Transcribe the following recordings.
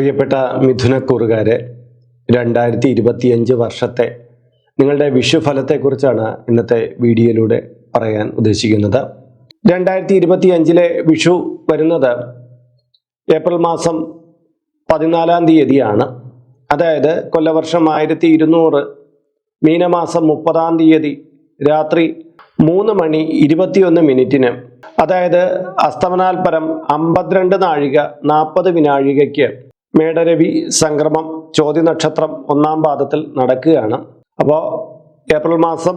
പ്രിയപ്പെട്ട മിഥുനക്കൂറുകാരെ രണ്ടായിരത്തി ഇരുപത്തിയഞ്ച് വർഷത്തെ നിങ്ങളുടെ വിഷുഫലത്തെക്കുറിച്ചാണ് ഇന്നത്തെ വീഡിയോയിലൂടെ പറയാൻ ഉദ്ദേശിക്കുന്നത്. രണ്ടായിരത്തി ഇരുപത്തിയഞ്ചിലെ വിഷു വരുന്നത് ഏപ്രിൽ മാസം പതിനാലാം തീയതിയാണ്. അതായത് കൊല്ലവർഷം ആയിരത്തി ഇരുന്നൂറ് മീനമാസം മുപ്പതാം തീയതി രാത്രി മൂന്ന് മണി ഇരുപത്തിയൊന്ന് മിനിറ്റിന്. അതായത് അസ്തമനാൽപരം അമ്പത്തിരണ്ട് നാഴിക നാൽപ്പത് വിനാഴികയ്ക്ക് മേടരവി സംക്രമം ചോദ്യ നക്ഷത്രം ഒന്നാം പാദത്തിൽ നടക്കുകയാണ്. അപ്പോൾ ഏപ്രിൽ മാസം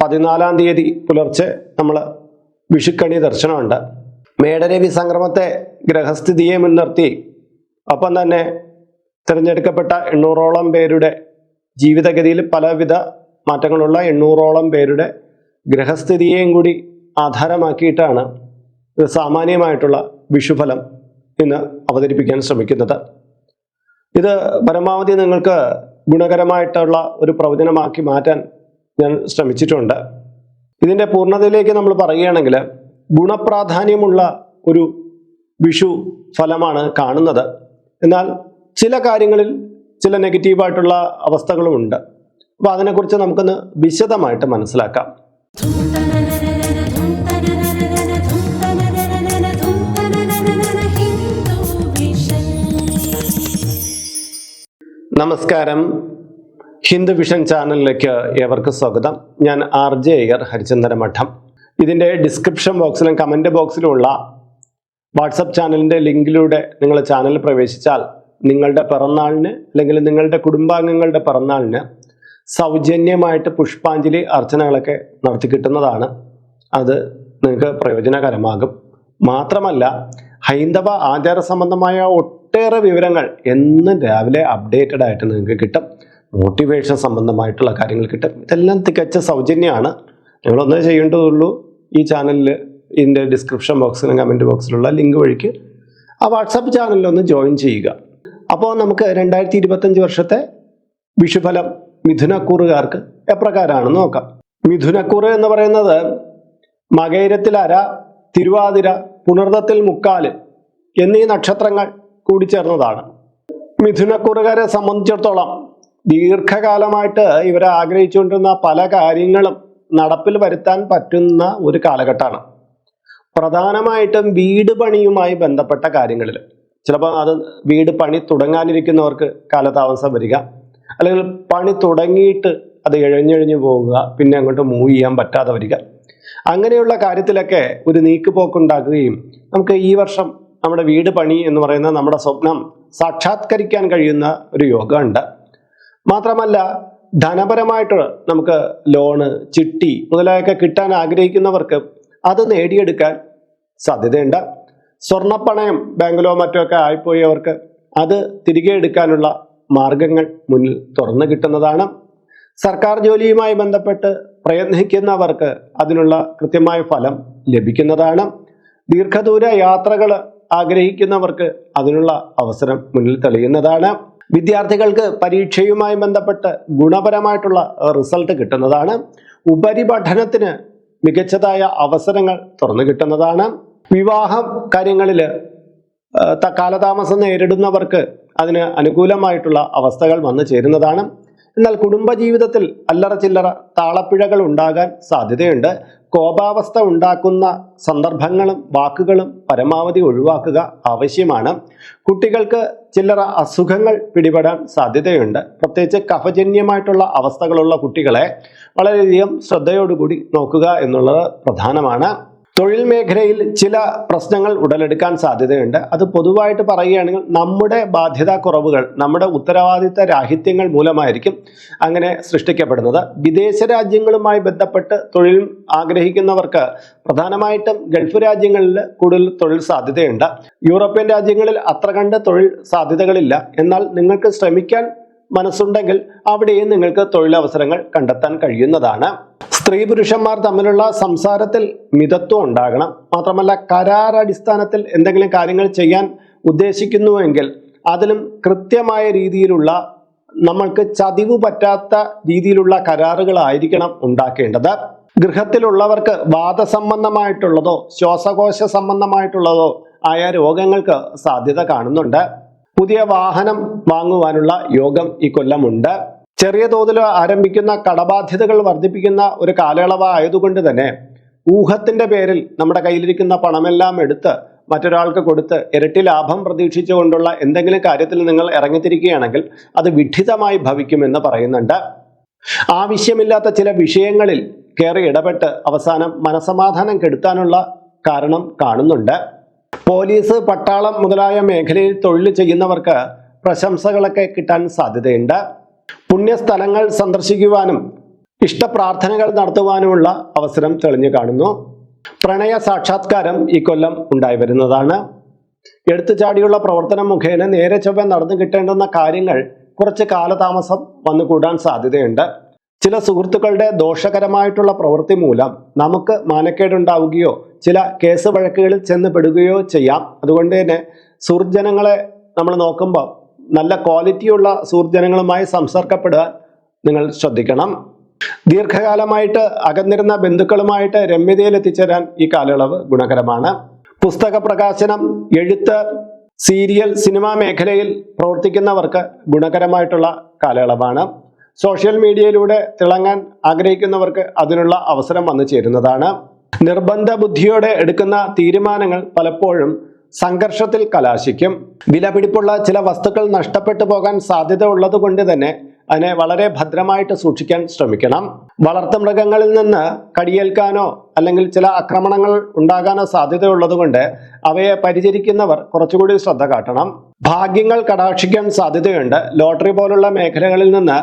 പതിനാലാം തീയതി പുലർച്ചെ നമ്മൾ വിഷുക്കണി ദർശനമുണ്ട്. മേടരവി സംക്രമത്തെ ഗ്രഹസ്ഥിതിയെ മുൻനിർത്തി ഒപ്പം തന്നെ തിരഞ്ഞെടുക്കപ്പെട്ട എണ്ണൂറോളം പേരുടെ ജീവിതഗതിയിൽ പലവിധ മാറ്റങ്ങളുള്ള എണ്ണൂറോളം പേരുടെ ഗ്രഹസ്ഥിതിയെയും കൂടി ആധാരമാക്കിയിട്ടാണ് സാമാന്യമായിട്ടുള്ള വിഷുഫലം. ഇന്ന് അവതരിപ്പിക്കാൻ ശ്രമിക്കുന്നത്. ഇത് പരമാവധി നിങ്ങൾക്ക് ഗുണകരമായിട്ടുള്ള ഒരു പ്രവചനമാക്കി മാറ്റാൻ ഞാൻ ശ്രമിച്ചിട്ടുണ്ട്. ഇതിന്റെ പൂർണതയിലേക്ക് നമ്മൾ പറയുകയാണെങ്കിൽ ഗുണപ്രാധാന്യമുള്ള ഒരു വിഷു ഫലമാണ് കാണുന്നത്. എന്നാൽ ചില കാര്യങ്ങളിൽ ചില നെഗറ്റീവായിട്ടുള്ള അവസ്ഥകളുമുണ്ട്. അപ്പോൾ അതിനെക്കുറിച്ച് നമുക്കൊന്ന് വിശദമായിട്ട് മനസ്സിലാക്കാം. നമസ്കാരം. ഹിന്ദു വിഷൻ ചാനലിലേക്ക് ഏവർക്കും സ്വാഗതം. ഞാൻ ആർ ജെ അയ്യർ ഹരിചന്ദന മഠം. ഇതിന്റെ ഡിസ്ക്രിപ്ഷൻ ബോക്സിലും കമന്റ് ബോക്സിലുമുള്ള വാട്സപ്പ് ചാനലിന്റെ ലിങ്കിലൂടെ നിങ്ങൾ ചാനലിൽ പ്രവേശിച്ചാൽ നിങ്ങളുടെ പിറന്നാളിന് അല്ലെങ്കിൽ നിങ്ങളുടെ കുടുംബാംഗങ്ങളുടെ പിറന്നാളിന് സൗജന്യമായിട്ട് പുഷ്പാഞ്ജലി അർച്ചനകളൊക്കെ നടത്തി കിട്ടുന്നതാണ്. അത് നിങ്ങൾക്ക് പ്രയോജനകരമാകും. മാത്രമല്ല ഹൈന്ദവ ആചാര സംബന്ധമായ ഒട്ടേറെ വിവരങ്ങൾ എന്നും രാവിലെ അപ്ഡേറ്റഡ് ആയിട്ട് നിങ്ങൾക്ക് കിട്ടും. മോട്ടിവേഷൻ സംബന്ധമായിട്ടുള്ള കാര്യങ്ങൾ കിട്ടും. ഇതെല്ലാം തികച്ച സൗജന്യമാണ്. നിങ്ങളൊന്നേ ചെയ്യേണ്ടതുള്ളൂ. ഈ ചാനലിൽ ഇതിന്റെ ഡിസ്ക്രിപ്ഷൻ ബോക്സിലും കമന്റ് ബോക്സിലുള്ള ലിങ്ക് വഴിക്ക് ആ വാട്സാപ്പ് ചാനലിലൊന്ന് ജോയിൻ ചെയ്യുക. അപ്പോൾ നമുക്ക് രണ്ടായിരത്തി ഇരുപത്തഞ്ച് വർഷത്തെ വിഷുഫലം മിഥുനക്കൂറുകാർക്ക് എപ്രകാരമാണെന്ന് നോക്കാം. മിഥുനക്കൂറ് എന്ന് പറയുന്നത് മകൈരത്തിൽ അര തിരുവാതിര പുണർദത്തിൽ മുക്കാൽ എന്നീ നക്ഷത്രങ്ങൾ കൂടിച്ചേർന്നതാണ് മിഥുനക്കൂറുകാരെ സംബന്ധിച്ചിടത്തോളം ദീർഘകാലമായിട്ട് ഇവർ ആഗ്രഹിച്ചുകൊണ്ടിരുന്ന പല കാര്യങ്ങളും നടപ്പിൽ വരുത്താൻ പറ്റുന്ന ഒരു കാലഘട്ടമാണ്. പ്രധാനമായിട്ടും വീട് പണിയുമായി ബന്ധപ്പെട്ട കാര്യങ്ങളിൽ. ചിലപ്പോൾ അത് വീട് പണി തുടങ്ങാനിരിക്കുന്നവർക്ക് കാലതാമസം വരിക അല്ലെങ്കിൽ പണി തുടങ്ങിയിട്ട് അത് ഇഴഞ്ഞിഴഞ്ഞു പോവുക പിന്നെ അങ്ങോട്ട് മൂവ് ചെയ്യാൻ പറ്റാതെ വരിക. അങ്ങനെയുള്ള കാര്യത്തിലൊക്കെ ഒരു നീക്കുപോക്കുണ്ടാക്കുകയും നമുക്ക് ഈ വർഷം നമ്മുടെ വീട് പണി എന്ന് പറയുന്ന നമ്മുടെ സ്വപ്നം സാക്ഷാത്കരിക്കാൻ കഴിയുന്ന ഒരു യോഗമുണ്ട് മാത്രമല്ല ധനപരമായിട്ട് നമുക്ക് ലോണ് ചിട്ടി മുതലായൊക്കെ കിട്ടാൻ ആഗ്രഹിക്കുന്നവർക്ക് അത് നേടിയെടുക്കാൻ സാധ്യതയുണ്ട്. സ്വർണപ്പണയം ബാങ്കിലോ മറ്റോ ഒക്കെ ആയിപ്പോയവർക്ക് അത് തിരികെ എടുക്കാനുള്ള മാർഗങ്ങൾ മുന്നിൽ തുറന്നു കിട്ടുന്നതാണ്. സർക്കാർ ജോലിയുമായി ബന്ധപ്പെട്ട് പ്രയത്നിക്കുന്നവർക്ക് അതിനുള്ള കൃത്യമായ ഫലം ലഭിക്കുന്നതാണ്. ദീർഘദൂര യാത്രകൾ ആഗ്രഹിക്കുന്നവർക്ക് അതിനുള്ള അവസരം മുന്നിൽ തെളിയുന്നതാണ്. വിദ്യാർത്ഥികൾക്ക് പരീക്ഷയുമായി ബന്ധപ്പെട്ട് ഗുണപരമായിട്ടുള്ള റിസൾട്ട് കിട്ടുന്നതാണ്. ഉപരിപഠനത്തിന് മികച്ചതായ അവസരങ്ങൾ തുറന്നു കിട്ടുന്നതാണ്. വിവാഹം കാര്യങ്ങളിൽ കാലതാമസം നേരിടുന്നവർക്ക് അതിന് അനുകൂലമായിട്ടുള്ള അവസ്ഥകൾ വന്നു ചേരുന്നതാണ്. എന്നാൽ കുടുംബജീവിതത്തിൽ അല്ലറ ചില്ലറ താളപ്പിഴകൾ ഉണ്ടാകാൻ സാധ്യതയുണ്ട്. കോപാവസ്ഥ ഉണ്ടാക്കുന്ന സന്ദർഭങ്ങളും വാക്കുകളും പരമാവധി ഒഴിവാക്കുക ആവശ്യമാണ്. കുട്ടികൾക്ക് ചില്ലറ അസുഖങ്ങൾ പിടിപെടാൻ സാധ്യതയുണ്ട്. പ്രത്യേകിച്ച് കഫജന്യമായിട്ടുള്ള അവസ്ഥകളുള്ള കുട്ടികളെ വളരെയധികം ശ്രദ്ധയോടുകൂടി നോക്കുക എന്നുള്ളത് പ്രധാനമാണ്. തൊഴിൽ മേഖലയിൽ ചില പ്രശ്നങ്ങൾ ഉടലെടുക്കാൻ സാധ്യതയുണ്ട്. അത് പൊതുവായിട്ട് പറയുകയാണെങ്കിൽ നമ്മുടെ ബാധ്യതാ കുറവുകൾ നമ്മുടെ ഉത്തരവാദിത്ത രാഹിത്യങ്ങൾ മൂലമായിരിക്കും അങ്ങനെ സൃഷ്ടിക്കപ്പെടുന്നത്. വിദേശ രാജ്യങ്ങളുമായി ബന്ധപ്പെട്ട് തൊഴിൽ ആഗ്രഹിക്കുന്നവർക്ക് പ്രധാനമായിട്ടും ഗൾഫ് രാജ്യങ്ങളിൽ കൂടുതൽ തൊഴിൽ സാധ്യതയുണ്ട്. യൂറോപ്യൻ രാജ്യങ്ങളിൽ അത്ര കണ്ട് തൊഴിൽ സാധ്യതകളില്ല. എന്നാൽ നിങ്ങൾക്ക് ശ്രമിക്കാൻ മനസ്സുണ്ടെങ്കിൽ അവിടെയും നിങ്ങൾക്ക് തൊഴിലവസരങ്ങൾ കണ്ടെത്താൻ കഴിയുന്നതാണ്. സ്ത്രീ പുരുഷന്മാർ തമ്മിലുള്ള സംസാരത്തിൽ മിതത്വം ഉണ്ടാകണം. മാത്രമല്ല കരാറടിസ്ഥാനത്തിൽ എന്തെങ്കിലും കാര്യങ്ങൾ ചെയ്യാൻ ഉദ്ദേശിക്കുന്നുവെങ്കിൽ അതിലും കൃത്യമായ രീതിയിലുള്ള നമ്മൾക്ക് ചതിവ് പറ്റാത്ത രീതിയിലുള്ള കരാറുകളായിരിക്കണം ഉണ്ടാക്കേണ്ടത്. ഗൃഹത്തിലുള്ളവർക്ക് വാദസംബന്ധമായിട്ടുള്ളതോ ശ്വാസകോശ സംബന്ധമായിട്ടുള്ളതോ ആയ രോഗങ്ങൾക്ക് സാധ്യത കാണുന്നുണ്ട്. പുതിയ വാഹനം വാങ്ങുവാനുള്ള യോഗം ഈ കൊല്ലമുണ്ട്. ചെറിയ തോതിൽ ആരംഭിക്കുന്ന കടബാധ്യതകൾ വർദ്ധിപ്പിക്കുന്ന ഒരു കാലയളവ് ആയതുകൊണ്ട് തന്നെ ഊഹത്തിന്റെ പേരിൽ നമ്മുടെ കയ്യിലിരിക്കുന്ന പണമെല്ലാം എടുത്ത് മറ്റൊരാൾക്ക് കൊടുത്ത് ഇരട്ടി ലാഭം പ്രതീക്ഷിച്ചുകൊണ്ടുള്ള എന്തെങ്കിലും കാര്യത്തിൽ നിങ്ങൾ ഇറങ്ങിത്തിരിക്കുകയാണെങ്കിൽ അത് വിഡിതമായി ഭവിക്കുമെന്ന് പറയുന്നുണ്ട്. ആവശ്യമില്ലാത്ത ചില വിഷയങ്ങളിൽ കയറി ഇടപെട്ട് അവസാനം മനസമാധാനം കെടുത്താനുള്ള കാരണം കാണുന്നുണ്ട്. പോലീസ് പട്ടാളം മുതലായ മേഖലയിൽ തൊഴിൽ ചെയ്യുന്നവർക്ക് പ്രശംസകളൊക്കെ കിട്ടാൻ സാധ്യതയുണ്ട്. പുണ്യസ്ഥലങ്ങൾ സന്ദർശിക്കുവാനും ഇഷ്ടപ്രാർത്ഥനകൾ നടത്തുവാനുമുള്ള അവസരം തെളിഞ്ഞു കാണുന്നു. പ്രണയ സാക്ഷാത്കാരം ഈ കൊല്ലം ഉണ്ടായി വരുന്നതാണ്. എടുത്തുചാടിയുള്ള പ്രവർത്തനം മുഖേന നേരെ ചൊവ്വ നടന്നു കിട്ടേണ്ടുന്ന കാര്യങ്ങൾ കുറച്ച് കാലതാമസം വന്നുകൂടാൻ സാധ്യതയുണ്ട്. ചില സുഹൃത്തുക്കളുടെ ദോഷകരമായിട്ടുള്ള പ്രവൃത്തി മൂലം നമുക്ക് മാനക്കേടുണ്ടാവുകയോ ചില കേസ് വഴക്കുകളിൽ ചെന്ന് പെടുകയോ ചെയ്യാം. അതുകൊണ്ട് തന്നെ സുഹൃജനങ്ങളെ നമ്മൾ നോക്കുമ്പോൾ നല്ല ക്വാളിറ്റിയുള്ള സുഹൃജനങ്ങളുമായി സംസർഗപ്പെടുവാൻ നിങ്ങൾ ശ്രദ്ധിക്കണം. ദീർഘകാലമായിട്ട് അകന്നിരുന്ന ബന്ധുക്കളുമായിട്ട് രമ്യതയിൽ എത്തിച്ചേരാൻ ഈ കാലയളവ് ഗുണകരമാണ്. പുസ്തക പ്രകാശനം എഴുത്ത് സീരിയൽ സിനിമാ മേഖലയിൽ പ്രവർത്തിക്കുന്നവർക്ക് ഗുണകരമായിട്ടുള്ള കാലയളവാണ്. സോഷ്യൽ മീഡിയയിലൂടെ തിളങ്ങാൻ ആഗ്രഹിക്കുന്നവർക്ക് അതിനുള്ള അവസരം വന്നു ചേരുന്നതാണ്. നിർബന്ധ ബുദ്ധിയോടെ എടുക്കുന്ന തീരുമാനങ്ങൾ പലപ്പോഴും സംഘർഷത്തിൽ കലാശിക്കും. വിലപിടിപ്പുള്ള ചില വസ്തുക്കൾ നഷ്ടപ്പെട്ടു പോകാൻ സാധ്യത ഉള്ളത് കൊണ്ട് തന്നെ അതിനെ വളരെ ഭദ്രമായിട്ട് സൂക്ഷിക്കാൻ ശ്രമിക്കണം. വളർത്തുമൃഗങ്ങളിൽ നിന്ന് കടിയേൽക്കാനോ അല്ലെങ്കിൽ ചില ആക്രമണങ്ങൾ ഉണ്ടാകാനോ സാധ്യതയുള്ളത് കൊണ്ട് അവയെ പരിചരിക്കുന്നവർ കുറച്ചുകൂടി ശ്രദ്ധ കാട്ടണം. ഭാഗ്യങ്ങൾ കടാക്ഷിക്കാൻ സാധ്യതയുണ്ട്. ലോട്ടറി പോലുള്ള മേഖലകളിൽ നിന്ന്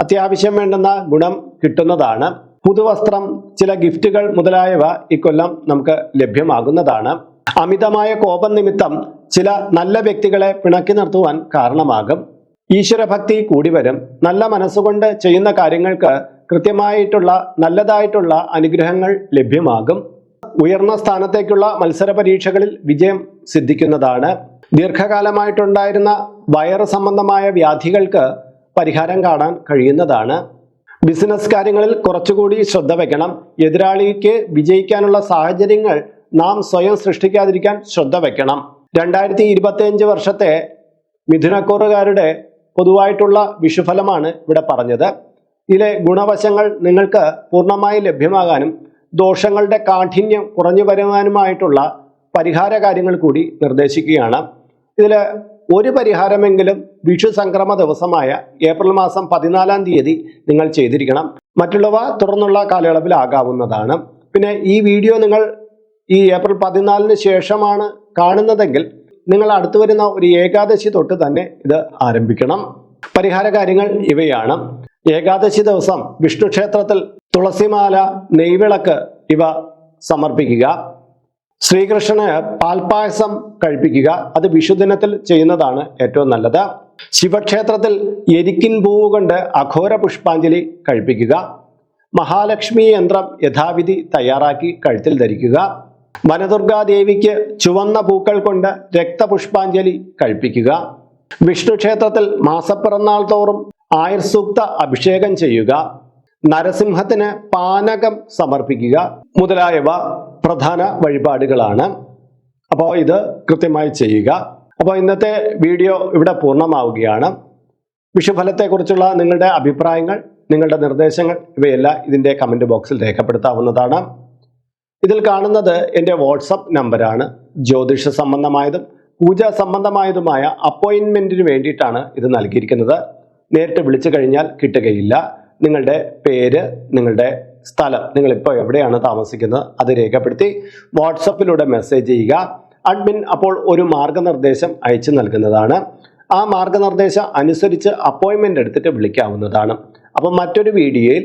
അത്യാവശ്യം വേണ്ടുന്ന ഗുണം കിട്ടുന്നതാണ്. പുതുവസ്ത്രം ചില ഗിഫ്റ്റുകൾ മുതലായവ ഇക്കൊല്ലം നമുക്ക് ലഭ്യമാകുന്നതാണ്. അമിതമായ കോപം നിമിത്തം ചില നല്ല വ്യക്തികളെ പിണക്കി നിർത്തുവാൻ കാരണമാകും. ഈശ്വരഭക്തി കൂടി വരും. നല്ല മനസ്സുകൊണ്ട് ചെയ്യുന്ന കാര്യങ്ങൾക്ക് കൃത്യമായിട്ടുള്ള നല്ലതായിട്ടുള്ള അനുഗ്രഹങ്ങൾ ലഭ്യമാകും. ഉയർന്ന സ്ഥാനത്തേക്കുള്ള മത്സര പരീക്ഷകളിൽ വിജയം സിദ്ധിക്കുന്നതാണ്. ദീർഘകാലമായിട്ടുണ്ടായിരുന്ന വയറ് സംബന്ധമായ വ്യാധികൾക്ക് പരിഹാരം കാണാൻ കഴിയുന്നതാണ്. ബിസിനസ് കാര്യങ്ങളിൽ കുറച്ചുകൂടി ശ്രദ്ധ വയ്ക്കണം എതിരാളിക്ക് വിജയിക്കാനുള്ള സാഹചര്യങ്ങൾ നാം സ്വയം സൃഷ്ടിക്കാതിരിക്കാൻ ശ്രദ്ധ വയ്ക്കണം രണ്ടായിരത്തി ഇരുപത്തിയഞ്ച് വർഷത്തെ മിഥുനക്കൂറുകാരുടെ പൊതുവായിട്ടുള്ള വിഷുഫലമാണ് ഇവിടെ പറഞ്ഞത്. ഇതിലെ ഗുണവശങ്ങൾ നിങ്ങൾക്ക് പൂർണമായി ലഭ്യമാകാനും ദോഷങ്ങളുടെ കാഠിന്യം കുറഞ്ഞു വരുവാനുമായിട്ടുള്ള പരിഹാര കാര്യങ്ങൾ കൂടി നിർദ്ദേശിക്കുകയാണ്. ഇതിൽ ഒരു പരിഹാരമെങ്കിലും വിഷു സംക്രമ ദിവസമായ ഏപ്രിൽ മാസം പതിനാലാം തീയതി നിങ്ങൾ ചെയ്തിരിക്കണം. മറ്റുള്ളവ തുടർന്നുള്ള കാലയളവിൽ ആകാവുന്നതാണ്. പിന്നെ ഈ വീഡിയോ നിങ്ങൾ ഈ ഏപ്രിൽ പതിനാലിന് ശേഷമാണ് കാണുന്നതെങ്കിൽ നിങ്ങൾ അടുത്തു വരുന്ന ഒരു ഏകാദശി തൊട്ട് തന്നെ ഇത് ആരംഭിക്കണം. പരിഹാര കാര്യങ്ങൾ ഇവയാണ്. ഏകാദശി ദിവസം വിഷ്ണു ക്ഷേത്രത്തിൽ തുളസിമാല നെയ്വിളക്ക് ഇവ സമർപ്പിക്കുക. ശ്രീകൃഷ്ണന് പാൽപായസം കഴിപ്പിക്കുക. അത് വിഷുദിനത്തിൽ ചെയ്യുന്നതാണ് ഏറ്റവും നല്ലത്. ശിവക്ഷേത്രത്തിൽ എരിക്കിൻ പൂവ് കൊണ്ട് അഘോര പുഷ്പാഞ്ജലി കഴിപ്പിക്കുക. മഹാലക്ഷ്മി യന്ത്രം യഥാവിധി തയ്യാറാക്കി കഴുത്തിൽ ധരിക്കുക. വനദുർഗാദേവിക്ക് ചുവന്ന പൂക്കൾ കൊണ്ട് രക്തപുഷ്പാഞ്ജലി കഴിപ്പിക്കുക. വിഷ്ണു ക്ഷേത്രത്തിൽ മാസപ്പിറന്നാൾ തോറും ആയുർ സൂക്ത അഭിഷേകം ചെയ്യുക. നരസിംഹത്തിന് പാനകം സമർപ്പിക്കുക മുതലായവ പ്രധാന വഴിപാടുകളാണ്. അപ്പോൾ ഇത് കൃത്യമായി ചെയ്യുക. അപ്പോൾ ഇന്നത്തെ വീഡിയോ ഇവിടെ പൂർണമാവുകയാണ്. വിഷുഫലത്തെക്കുറിച്ചുള്ള നിങ്ങളുടെ അഭിപ്രായങ്ങൾ നിങ്ങളുടെ നിർദ്ദേശങ്ങൾ ഇവയെല്ലാം ഇതിന്റെ കമന്റ് ബോക്സിൽ രേഖപ്പെടുത്താവുന്നതാണ്. ഇതിൽ കാണുന്നത് എന്റെ വാട്സപ്പ് നമ്പറാണ്. ജ്യോതിഷ സംബന്ധമായതും പൂജ സംബന്ധമായതുമായ അപ്പോയിൻമെന്റിന് വേണ്ടിയിട്ടാണ് ഇത് നൽകിയിരിക്കുന്നത്. നേരിട്ട് വിളിച്ചു കഴിഞ്ഞാൽ കിട്ടുകയില്ല. നിങ്ങളുടെ പേര് നിങ്ങളുടെ സ്ഥലം നിങ്ങളിപ്പോൾ എവിടെയാണ് താമസിക്കുന്നത് അത് രേഖപ്പെടുത്തി വാട്സപ്പിലൂടെ മെസ്സേജ് ചെയ്യുക. അഡ്മിൻ അപ്പോൾ ഒരു മാർഗനിർദ്ദേശം അയച്ചു നൽകുന്നതാണ്. ആ മാർഗനിർദ്ദേശം അനുസരിച്ച് അപ്പോയിൻമെന്റ് എടുത്തിട്ട് വിളിക്കാവുന്നതാണ്. അപ്പോൾ മറ്റൊരു വീഡിയോയിൽ